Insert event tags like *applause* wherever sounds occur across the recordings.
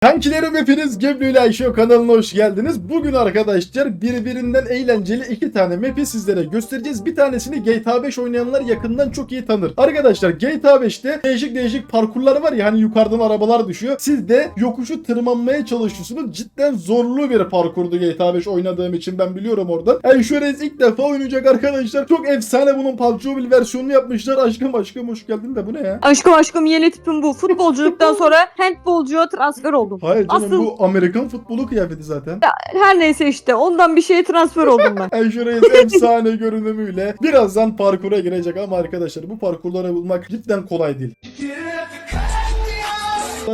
Kankilerim hepiniz Geblu ile Ayşe kanalına hoş geldiniz. Bugün arkadaşlar birbirinden eğlenceli iki tane map'i sizlere göstereceğiz. Bir tanesini GTA 5 oynayanlar yakından çok iyi tanır. Arkadaşlar GTA 5'te değişik değişik parkurlar var ya hani yukarıdan arabalar düşüyor. Siz de yokuşu tırmanmaya çalışıyorsunuz. Cidden zorlu bir parkurdu GTA 5 oynadığım için ben biliyorum oradan. Ayşe Reis ilk defa oynayacak arkadaşlar. Çok efsane bunun PUBG Mobile versiyonunu yapmışlar. Aşkım aşkım hoş geldin de bu ne ya? Aşkım aşkım yeni tipim bu. Futbolculuktan *laughs* sonra handbolcuya transfer oldum. Hayır canım Asıl- bu Amerikan futbolu kıyafeti zaten. Her neyse işte ondan bir şeye transfer oldum ben. *laughs* Reis efsane görünümüyle birazdan parkura girecek ama arkadaşlar bu parkurları bulmak cidden kolay değil.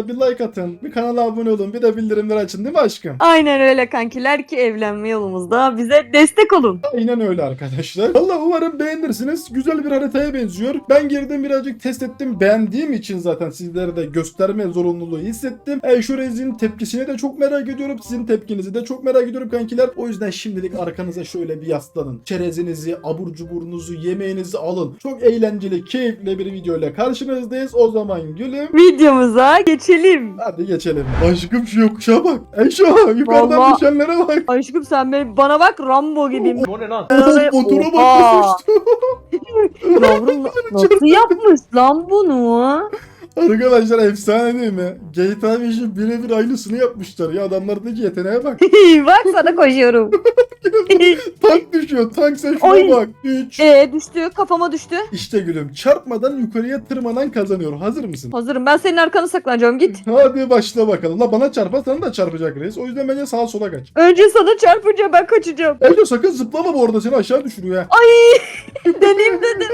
Bir like atın, bir kanala abone olun, bir de bildirimleri açın değil mi aşkım? Aynen öyle kankiler ki evlenme yolumuzda bize destek olun. Aynen öyle arkadaşlar. Allah umarım beğenirsiniz. Güzel bir haritaya benziyor. Ben girdim birazcık test ettim. Beğendiğim için zaten sizlere de gösterme zorunluluğu hissettim. Ayşe Reis'in tepkisini de çok merak ediyorum. Sizin tepkinizi de çok merak ediyorum kankiler. O yüzden şimdilik arkanıza şöyle bir yaslanın. Çerezinizi, abur cuburunuzu, yemeğinizi alın. Çok eğlenceli, keyifli bir video ile karşınızdayız. O zaman gülüm. Videomuza geçelim. Hadi geçelim. Aşkım şu yokuşa bak. Ayşe yukarıdan Vallahi- düşenlere bak. Aşkım sen be- bana bak Rambo gibiyim. O ne lan? Ee, Motora bak nasıl uçtu. Yavrum nasıl yapmış lan bunu? Arkadaşlar efsane değil mi? GTA 5'in birebir aynısını yapmışlar ya adamlardaki yeteneğe bak. *laughs* bak sana koşuyorum. *laughs* Tank düşüyor tank sen şuna Oy. bak. 3. Ee düştü kafama düştü. İşte gülüm çarpmadan yukarıya tırmanan kazanıyor. Hazır mısın? Hazırım ben senin arkanı saklanacağım git. *laughs* Hadi başla bakalım. La bana çarpar sana da çarpacak reis. O yüzden bence sağa sola kaç. Önce sana çarpınca ben kaçacağım. Ece sakın zıplama bu arada seni aşağı düşürüyor ya. Deneyim dedim.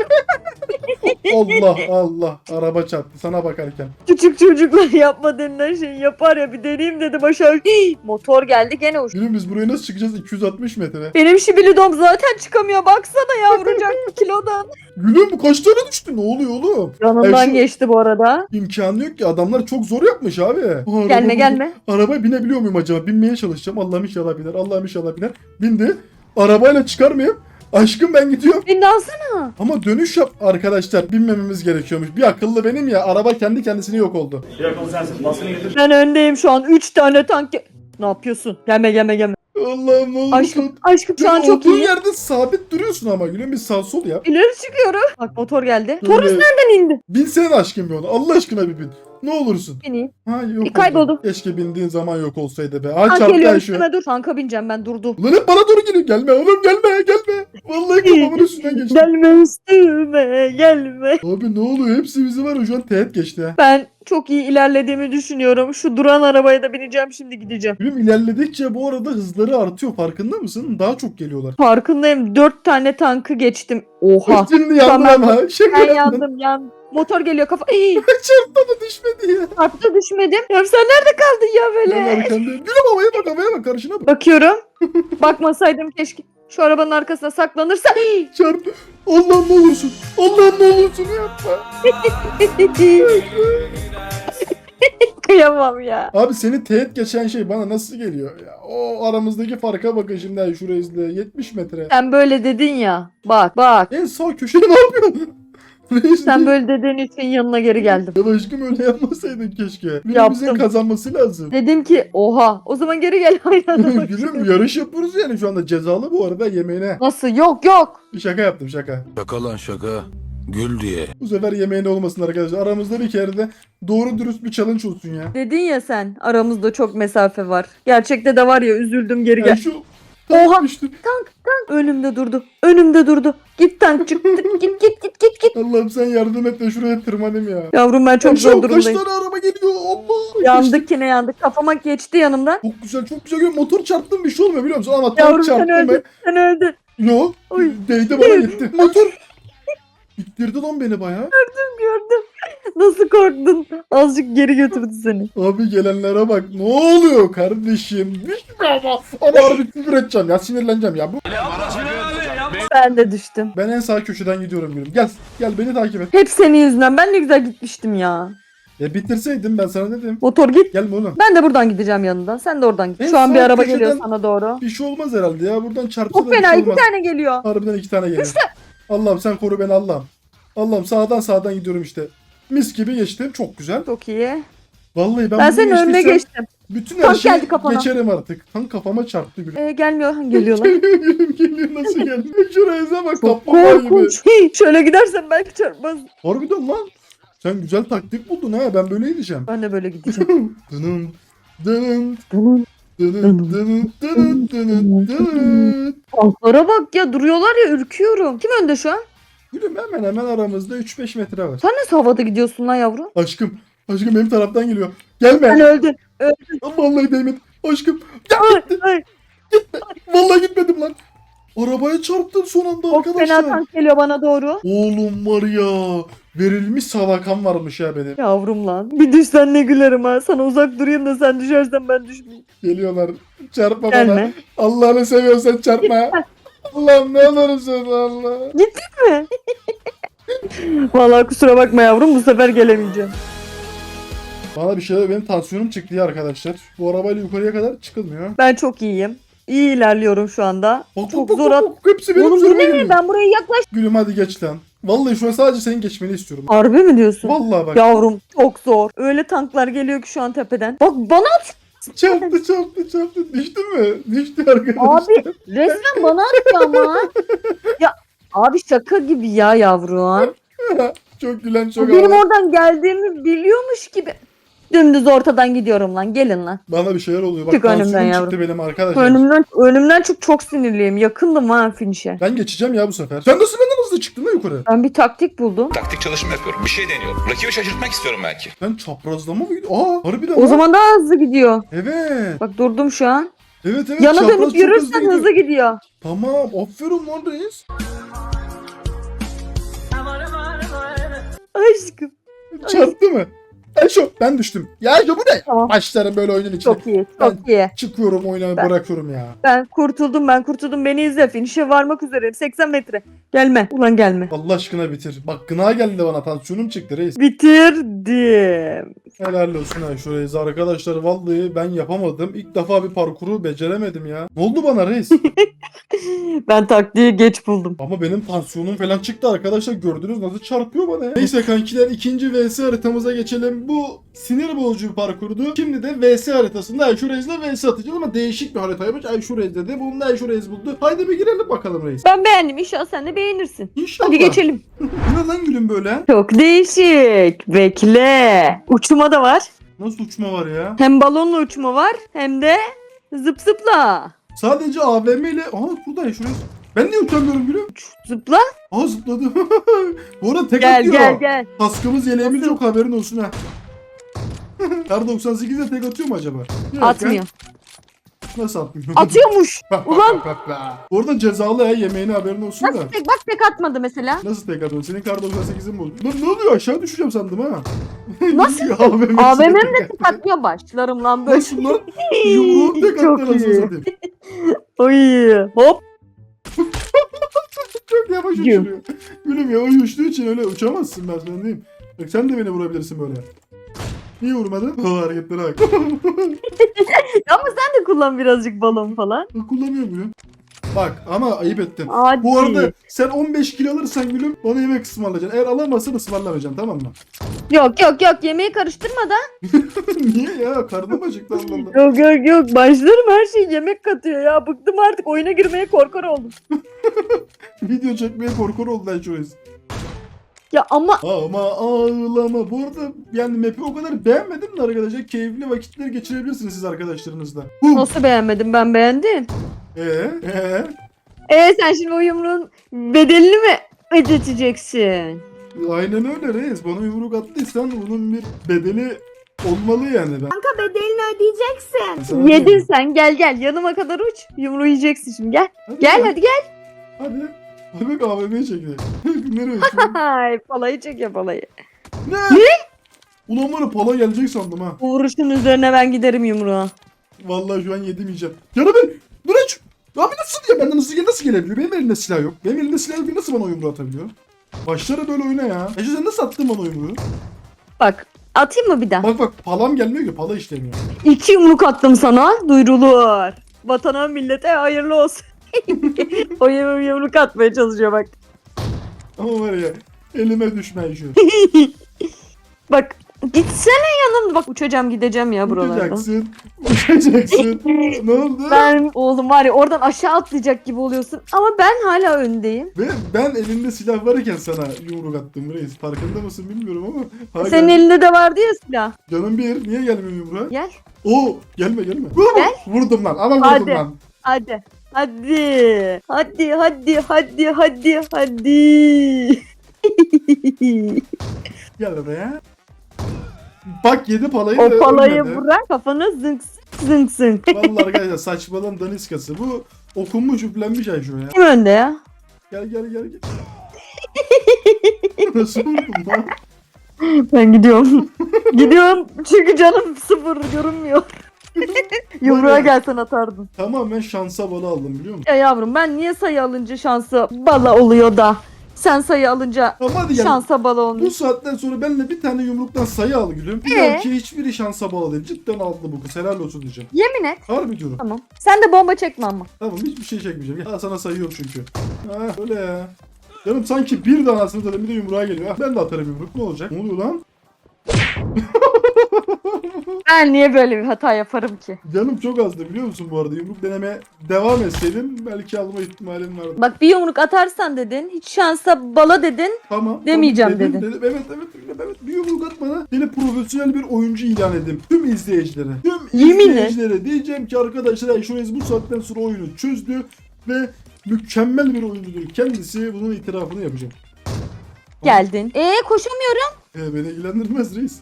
Allah Allah. Araba çarptı sana bakarken. Küçük çocuklar *laughs* yapma denilen şeyi yapar ya bir deneyeyim dedim aşağı. Hii, motor geldi gene uç. Gülüm biz buraya nasıl çıkacağız? 260 metre. Benim şibilidom zaten çıkamıyor baksana yavrucak *laughs* kilodan. Gülüm kaç tane düştü? Ne oluyor oğlum? Yanımdan Ay şu- geçti bu arada. İmkanı yok ki. Adamlar çok zor yapmış abi. Aa, Gelme araba- gelme. Arabaya binebiliyor muyum acaba? Binmeye çalışacağım. Allah'ım inşallah biner. Allah'ım inşallah biner. Bindi. Arabayla çıkar mıyım? Aşkım ben gidiyorum. Beni de alsana. Ama dönüş yap arkadaşlar. Binmememiz gerekiyormuş. Bir akıllı benim ya. Araba kendi kendisine yok oldu. Bir akıllı sensin. Maskını getir. Ben öndeyim şu an 3 tane tank. ge- Ne yapıyorsun? Gelme gelme gelme. Allah'ım ne oldu? Aşkım aşkım şu an çok olduğun iyi. yerde sabit duruyorsun ama gülüm bir sağ sol yap. İleri çıkıyorum. Bak motor geldi. Torus nereden indi? Binsene aşkım bir ona. Allah aşkına bir bin. Ne olursun. Bineyim. Ha yok Bir kayboldu. oldu. Keşke bindiğin zaman yok olsaydı be. Ha çarptı Ayşe. dur. Tanka bineceğim ben durdu. Ulan hep bana doğru geliyor. Gelme oğlum gelme gelme. Vallahi kafamın üstünden geçti. Gelme üstüme gelme. Abi ne oluyor? Hepsi bizi var ya şu an teğet geçti ha. Ben çok iyi ilerlediğimi düşünüyorum. Şu duran arabaya da bineceğim şimdi gideceğim. Gülüm ilerledikçe bu arada hızları artıyor. Farkında mısın? Daha çok geliyorlar. Farkındayım. Dört tane tankı geçtim. Oha. Şimdi yandım Tamam. ama. Şaka Ben yandım yandım. Motor geliyor kafa. Ey, *laughs* Çarptı mı düşmedi ya. çarptı düşmedim. Ya sen nerede kaldın ya Ben böyle? arkandayım. Gülüm havaya bak havaya bak. Karşına bak. Bakıyorum. *laughs* Bakmasaydım keşke. Şu arabanın arkasına saklanırsa. Çarptı. Allah'ım ne olursun. Allah'ım ne olursun yapma. *laughs* Kıyamam ya. Abi seni teğet geçen şey bana nasıl geliyor ya? O aramızdaki farka bakın şimdi şuraya izle. 70 metre. Sen böyle dedin ya. Bak bak. En sağ köşede ne yapıyorsun? Sen böyle dediğin için yanına geri geldim. Ya aşkım öyle yapmasaydın keşke. Birimizin Yaptım. kazanması lazım. Dedim ki oha o zaman geri gel *laughs* aynı Gülüm yarış yapıyoruz yani şu anda cezalı bu arada yemeğine. Nasıl yok yok. Bir şaka yaptım şaka. Şaka lan şaka. Gül diye. Bu sefer yemeğine olmasın arkadaşlar. Aramızda bir kere de doğru dürüst bir challenge olsun ya. Dedin ya sen aramızda çok mesafe var. Gerçekte de var ya üzüldüm geri Ya gel. şu Oha. düştü. Önümde durdu. Önümde durdu. Git tank çık git git git git git. Allah'ım sen yardım et de şuraya tırmanayım ya. Yavrum ben çok zor kaç durumdayım. tane araba geliyor Allah. Yandık yine yandık. Kafama geçti yanımdan. Çok güzel çok güzel. Motor çarptım bir şey olmuyor biliyor musun? Ama tank Yavrum sen çarptı mı? öldün. Sen öldün. Yok. Oy. Değdi bana gitti. Motor. İttirdi lan beni bayağı. Gördüm. Nasıl korktun? Azıcık geri götürdü seni. Abi gelenlere bak. Ne oluyor kardeşim? Düşme ama. Ama harbi küfür edeceğim ya. Sinirleneceğim ya. Bu... Ben de düştüm. Ben en sağ köşeden gidiyorum gülüm. Gel. Gel beni takip et. Hep senin yüzünden. Ben ne güzel gitmiştim ya. E bitirseydim ben sana dedim. Motor git. Gelme oğlum. Ben de buradan gideceğim yanından. Sen de oradan git. En Şu an bir araba köşeden- geliyor sana doğru. Bir şey olmaz herhalde ya. Buradan çarpsa Çok da bir fena. şey iki olmaz. tane geliyor. Harbiden iki tane geliyor. Allah'ım sen koru beni Allah'ım. Allah'ım sağdan sağdan gidiyorum işte. Mis gibi geçtim. Çok güzel. Çok iyi. Vallahi ben, Ben, bunu senin önüne geçtiysem- geçtim. Bütün her Tank şeyi geldi kafana. geçerim artık. Tank kafama çarptı gülüm. Ee, gelmiyor. Geliyorlar. *laughs* Geliyor gülüm geliyor nasıl geldi? *laughs* Şuraya izle bak Çok kaplumbağa gibi. korkunç. Hey, şöyle gidersen belki çarpmaz. Harbiden lan. Sen güzel taktik buldun ha ben böyle gideceğim. Ben de böyle gideceğim. *laughs* Dının dının Bunun tanklara bak ya duruyorlar ya ürküyorum. Kim önde şu an? Gülüm hemen hemen aramızda 3-5 metre var. Sen nasıl havada gidiyorsun lan yavrum? Aşkım. Aşkım benim taraftan geliyor. Gelme. Sen öldün. Vallahi değmedi. Aşkım. Ay, ay. Vallahi gitmedim lan. Arabaya çarptım son anda Çok fena arkadaşlar. tank geliyor bana doğru. Oğlum var ya. Verilmiş sadakan varmış ya benim. Yavrum lan. Bir düşsen ne gülerim ha. Sana uzak durayım da sen düşersen ben düşmeyeyim. Geliyorlar. Çarpma bana. Gelme. Allah'ını seviyorsan çarpma. *laughs* Allah'ım ne olursun Allah. mi? *laughs* Vallahi kusura bakma yavrum bu sefer gelemeyeceğim. Bana bir şeyler benim tansiyonum çıktı ya arkadaşlar. Bu arabayla yukarıya kadar çıkılmıyor. Ben çok iyiyim. İyi ilerliyorum şu anda. Bak, Çok bak, bak, zor at. bak. Hepsi benim Oğlum bu üzerime ne? geliyor. Ben buraya yaklaş. Gülüm hadi geç lan. Vallahi şu an sadece senin geçmeni istiyorum. Harbi mi diyorsun? Vallahi bak. Yavrum çok zor. Öyle tanklar geliyor ki şu an tepeden. Bak bana at. Çarptı çarptı çarptı. Düştü mü? Düştü arkadaşlar. Abi resmen bana atıyor ama. ya abi şaka gibi ya yavrum. *laughs* çok gülen çok benim ağlayan. oradan geldiğimi biliyormuş gibi. Dümdüz ortadan gidiyorum lan. Gelin lan. Bana bir şeyler oluyor. Bak Çık önümden yavrum. çıktı benim arkadaşlar. Önümden önümden çok çok sinirliyim. Yakındım ha finişe. Ben geçeceğim ya bu sefer. Sen nasıl benden hızlı çıktın lan yukarı? Ben bir taktik buldum. Taktik çalışma yapıyorum. Bir şey deniyorum. Rakibi şaşırtmak istiyorum belki. Sen çaprazlama mı gidiyorsun? Aa harbiden O lan. zaman daha hızlı gidiyor. Evet. Bak durdum şu an. Evet evet. Yana çapraz dönüp çok yürürsen gidiyor. hızlı gidiyor. Tamam. Aferin lan reis. Aşkım. Çarptı mı? Eşo ben düştüm. Ya Eşo bu ne? Tamam. Başlarım böyle oyunun içine. Çok iyi. Çok iyi. Çıkıyorum oyunu Ben- bırakıyorum ya. Ben kurtuldum ben kurtuldum. Beni izle. Finişe varmak üzereyim. 80 metre. Gelme. Ulan gelme. Allah aşkına bitir. Bak gına geldi bana tansiyonum çıktı reis. Bitirdim. Helal olsun ha şu reis. Arkadaşlar vallahi ben yapamadım. İlk defa bir parkuru beceremedim ya. Ne oldu bana reis? *laughs* Ben taktiği geç buldum. Ama benim tansiyonum falan çıktı arkadaşlar. Gördünüz nasıl çarpıyor bana ya. Neyse kankiler ikinci VS haritamıza geçelim. Bu sinir bozucu bir parkurdu. Şimdi de VS haritasında Ayşu Reis'le VS atacağız ama değişik bir haritaymış. Ayşu Reis dedi. Bunu da Ayşu Reis buldu. Haydi bir girelim bakalım reis. Ben beğendim. İnşallah sen de beğenirsin. İnşallah. Hadi geçelim. *laughs* Bu ne lan gülüm böyle? Çok değişik. Bekle. Uçma da var. Nasıl uçma var ya? Hem balonla uçma var hem de zıp zıpla. Sadece AVM ile... Aha burada Ayşu Reis. Ben niye uçamıyorum gülüm? Zıpla. Aa zıpladı. *laughs* Bu arada tek Gel atıyor. gel gel. Kaskımız yeleğimiz yok haberin olsun ha. *laughs* Kar 98'de tek atıyor mu acaba? Yok Atmıyor. ya. Nasıl atmıyor? Atıyormuş. *laughs* Ulan. Orada cezalı ha yemeğine haberin olsun da. Nasıl tek bak tek atmadı mesela. Nasıl tek atıyorsun? Senin kar 98'in mi oldu? Lan ne oluyor aşağı düşeceğim sandım ha. *laughs* Nasıl? AVM'm *laughs* tek de tek atmıyor başlarım lan böyle. Nasıl lan? Yumruğum tek Çok attı nasıl iyi. satayım. Oy. Hop. Çok yavaş Güm. uçuruyor. Gülüm yavaş uçtuğu için öyle uçamazsın ben sana diyeyim. Bak sen de beni vurabilirsin böyle. Niye vurmadın? O hareketlere bak. *laughs* Ama sen de kullan birazcık balon falan. Bak kullanıyor gülüm. Bak ama ayıp ettin. Hadi. Bu arada sen 15 kilo alırsan gülüm bana yemek ısmarlayacaksın. Eğer alamazsan ısmarlamayacaksın tamam mı? Yok yok yok yemeği karıştırma da. *laughs* Niye ya? Karnım acıktı Allah. Yok yok yok başlarım her şey yemek katıyor ya. Bıktım artık oyuna girmeye korkar oldum. *laughs* Video çekmeye korkun oldu lan şurası. Ya ama Ama ağlama. Bu arada yani map'i o kadar beğenmedim de arkadaşlar. Keyifli vakitler geçirebilirsiniz siz arkadaşlarınızla. Hum. nasıl beğenmedim ben beğendim. Eee? Eee? Ee sen şimdi o yumruğun bedelini mi ödeteceksin? Aynen öyle reis. Bana yumruk attıysan bunun bir bedeli olmalı yani ben. Bedelini ödeyeceksin. Ben sana Yedin sen gel gel yanıma kadar uç. Yumruğu yiyeceksin şimdi gel. Hadi Gel ya. hadi gel. Hadi. Bak AVM'ye çekti. *laughs* Nereye *laughs* uçuyor? Hay palayı çek ya palayı. ne? Ulan var ya pala gelecek sandım ha. Bu vuruşun üzerine ben giderim yumruğa. Vallahi şu an yedim yiyeceğim. Canım ben. Dur aç. Abi nasıl ya? Benden hızlı nasıl gelebiliyor? Benim elimde silah yok. Benim elimde silah yok. Nasıl bana yumruğu atabiliyor? Başlara böyle oyna ya. Ece sen nasıl attın bana yumruğu? Bak atayım mı bir daha? Bak bak palam gelmiyor ki. Pala işlemiyor. İki yumruk attım sana. Duyurulur. Vatana millete hayırlı olsun. O yum- yumruk atmaya çalışıyor bak. Ama var ya elime düşme şu. *laughs* Bak Gitsene yanımda. Bak uçacağım gideceğim ya buralardan. Uçacaksın. Uçacaksın. *laughs* ne oldu? Ben oğlum var ya oradan aşağı atlayacak gibi oluyorsun. Ama ben hala öndeyim. Ve ben elinde silah varken sana yumruk attım reis. Farkında mısın bilmiyorum ama. Hala. Senin elinde de vardı ya silah. Canım bir. Niye gelmiyor yumruğa? Gel. Oo gelme gelme. Gel. Vurdum lan ama vurdum Hadi. lan. Hadi. Hadi. Hadi hadi hadi hadi hadi. *laughs* Gel oraya. Bak yedi palayı da o palayı ölmedi. bırak kafana zınk zınk zınk. Vallahi arkadaşlar saçmalığın daniskası. Bu okunmuş üflenmiş Ayşo ya. Kim önde ya? Gel gel gel gel. *laughs* Nasıl vurdun lan? Ben gidiyorum. gidiyorum çünkü canım sıfır görünmüyor. *laughs* Yumruğa gelsen atardın. Tamamen şansa bala aldım biliyor musun? Ya yavrum ben niye sayı alınca şansı bala oluyor da sen sayı alınca Ama gel. şansa bala olmuyor. Bu saatten sonra benimle bir tane yumruktan sayı al gülüm. Bir Ee? daha ki hiçbiri şansa bağlı değil. Cidden aldı bu kız. Helal olsun diyeceğim. Yemin et. Harbi diyorum. Tamam. Sen de bomba çekme ama. Tamam hiçbir şey çekmeyeceğim. Ya sana sayı yok çünkü. Ha öyle ya. Canım sanki bir de anasını zaten bir de yumruğa geliyor. Ben de atarım yumruk. Ne olacak? Ne oluyor lan? *laughs* *laughs* Ben niye böyle bir hata yaparım ki? Canım çok azdı biliyor musun bu arada? Yumruk deneme devam etseydim belki alma ihtimalim vardı. Bak bir yumruk atarsan dedin. Hiç şansa bala dedin. Tamam. Demeyeceğim tamam, dedin. dedim. Evet evet evet evet. Bir yumruk atmana seni profesyonel bir oyuncu ilan edeyim. Tüm izleyicilere. Tüm Yeminle. izleyicilere diyeceğim ki arkadaşlar Ayşo'nuz bu saatten sonra oyunu çözdü ve mükemmel bir oyuncudur. Kendisi bunun itirafını yapacağım. Geldin. Ee koşamıyorum. E, beni ilgilendirmez reis.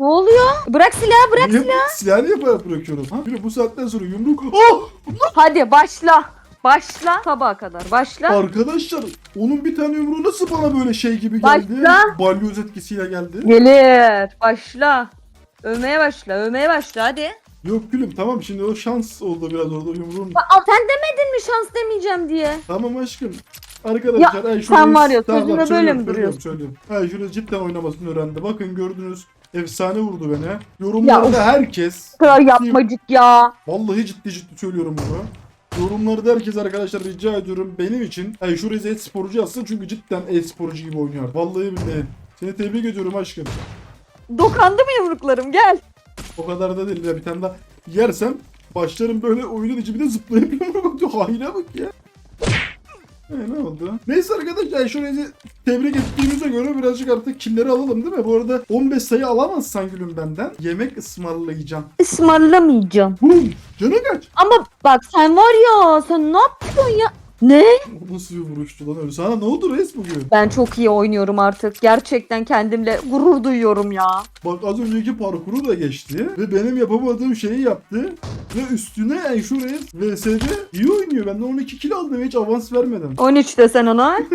Ne oluyor? Bırak silahı bırak. Niye, silahı niye böyle bırakıyorum? Ha? De bu saatten sonra yumruk. Oh! Hadi başla. Başla. Sabaha kadar başla. Arkadaşlar onun bir tane yumruğu nasıl bana böyle şey gibi geldi? Başla. Balyoz etkisiyle geldi. Gelir. Başla. Övmeye başla. Övmeye başla hadi. Yok gülüm tamam şimdi o şans oldu biraz orada yumruğun. Aa, sen demedin mi şans demeyeceğim diye? Tamam aşkım. Arkadaşlar Ayşe sen var ya, söylüyorum, böyle mi söylüyorum, duruyorsun? Söylüyorum. Ayşe cidden oynamasını öğrendi. Bakın gördünüz. Efsane vurdu beni. Yorumlarda of. herkes Kral yapmacık ya. Vallahi ciddi ciddi söylüyorum bunu. Yorumlarda herkes arkadaşlar rica ediyorum benim için Ayşe Reis e-sporcu yazsın çünkü cidden e-sporcu gibi oynuyor. Vallahi billahi. Seni tebrik ediyorum aşkım. Dokandı mı yumruklarım gel. O kadar da değil. Ya bir tane daha yersem başlarım böyle oyunun içi bir de zıplayıp yumruk atıyor. Haine bak ya. E, ne oldu? Neyse arkadaşlar şurayı tebrik ettiğimize göre birazcık artık killeri alalım değil mi? Bu arada 15 sayı alamazsan gülüm benden yemek ısmarlayacağım. Ismarlamayacağım. Bum! Canı kaç? Ama bak sen var ya sen ne yapıyorsun ya? Ne? O nasıl bir vuruştu lan öyle? Sana ne oldu reis bugün? Ben çok iyi oynuyorum artık. Gerçekten kendimle gurur duyuyorum ya. Bak az önceki parkuru da geçti ve benim yapamadığım şeyi yaptı. Ve üstüne Enşu Reis VS'de iyi oynuyor. Ben de 12 kill aldım ve hiç avans vermedim. 13 desen ona. *laughs*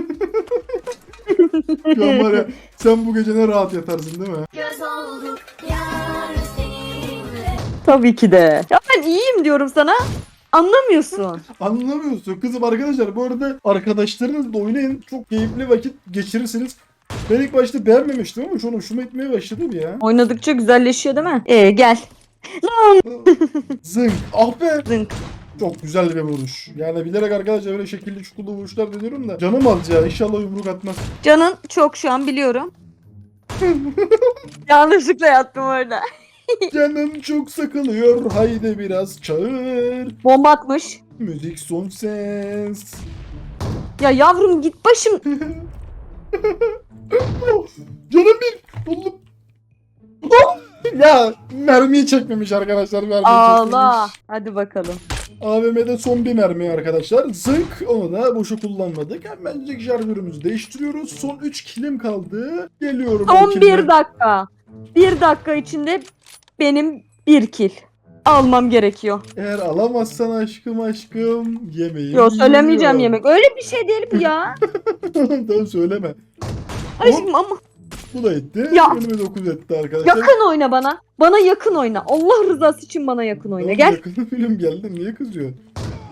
Şu var ya sen bu gece ne rahat yatarsın değil mi? Göz olduk yar seninle Tabii ki de. Ya ben iyiyim diyorum sana. Anlamıyorsun. *laughs* Anlamıyorsun kızım arkadaşlar. Bu arada arkadaşlarınızla oynayın. Çok keyifli vakit geçirirsiniz. Ben ilk başta beğenmemiştim ama şu an hoşuma gitmeye başladı ya. Oynadıkça güzelleşiyor değil mi? Ee gel. Zınk. Ah be. Zınk. Çok güzel bir vuruş. Yani bilerek arkadaşlar böyle şekilli çukurlu vuruşlar deniyorum da. Canım az ya. İnşallah yumruk atmaz. Canın çok şu an biliyorum. *laughs* Yanlışlıkla yattım orada. Canım çok sıkılıyor. Haydi biraz çağır. Bomba atmış. Müzik son ses. Ya yavrum git başım. *laughs* Canım bir. Oğlum. Oh! Ya mermiyi çekmemiş arkadaşlar. Mermiyi Ağla. çekmemiş. Hadi bakalım. AVM'de son bir mermi arkadaşlar. Zınk onu da boşu kullanmadık. Hemencik şarjörümüzü değiştiriyoruz. Son 3 kilim kaldı. Geliyorum. Son killime. bir dakika. Bir dakika içinde benim bir kill. Almam gerekiyor. Eğer alamazsan aşkım aşkım yemeği. Yok söylemeyeceğim yemek. Öyle bir şey değil ya. *laughs* tamam söyleme. Aşkım ama Bu da etti. Ya. 29 etti arkadaşlar. yakın oyna bana. Bana yakın oyna. Allah rızası için bana yakın oyna. Oğlum Gel. Yakında *laughs* film geldi. Niye kızıyorsun?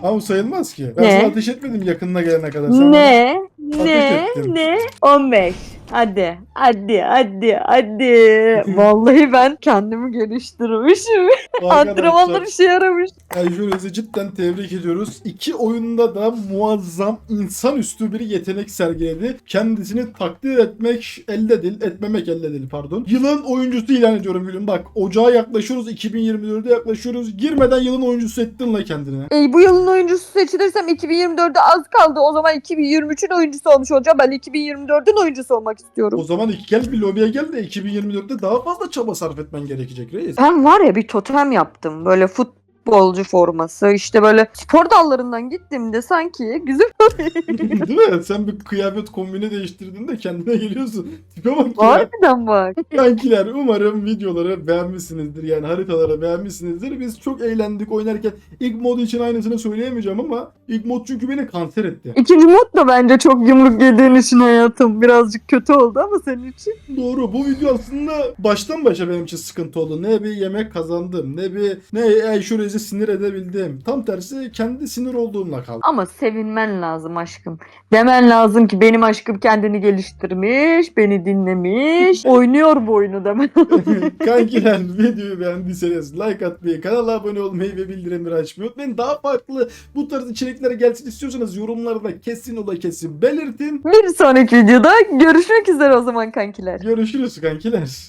Ama sayılmaz ki. Ben Ne? sana ateş etmedim yakınına gelene kadar. Sen Ne? Ne? Ne? 15. Hadi, hadi, hadi, hadi. *laughs* Vallahi ben kendimi geliştirmişim. Antrenmanlar işe yaramış. Ayşe cidden tebrik ediyoruz. İki oyunda da muazzam insanüstü bir yetenek sergiledi. Kendisini takdir etmek elde değil, etmemek elde değil pardon. Yılın oyuncusu ilan ediyorum gülüm. Bak ocağa yaklaşıyoruz, 2024'e yaklaşıyoruz. Girmeden yılın oyuncusu ettin la kendine. E, bu yılın oyuncusu seçilirsem 2024'de az kaldı. O zaman 2023'ün oyuncusu olmuş olacağım. Ben 2024'ün oyuncusu olmak istiyorum. O zaman iki gel bir lobiye gel de 2024'te daha fazla çaba sarf etmen gerekecek reis. Ben var ya bir totem yaptım. Böyle futbolcu forması. işte böyle spor dallarından gittiğimde sanki güzel *laughs* Değil mi? Sen bir kıyafet kombini değiştirdin de kendine geliyorsun. Tipe bak ya. Harbiden bak. Kankiler umarım videoları beğenmişsinizdir. Yani haritaları beğenmişsinizdir. Biz çok eğlendik oynarken. ilk mod için aynısını söyleyemeyeceğim ama ilk mod çünkü beni kanser etti. İkinci mod da bence çok yumruk yediğin için hayatım birazcık kötü oldu ama senin için. Doğru bu video aslında baştan başa benim için sıkıntı oldu. Ne bir yemek kazandım ne bir ne Ayşe sinir edebildim. Tam tersi kendi sinir olduğumla kaldım. Ama sevinmen lazım aşkım. Demen lazım ki benim aşkım kendini geliştirmiş, beni dinlemiş, *laughs* oynuyor bu oyunu demen. *laughs* Kankiler videoyu beğendiyseniz like atmayı, kanala abone olmayı ve bildirimleri açmayı unutmayın. Daha farklı bu tarz içerikler gelsin istiyorsanız yorumlarda kesin ola kesin belirtin. Bir sonraki videoda görüşmek üzere o zaman kankiler. Görüşürüz kankiler.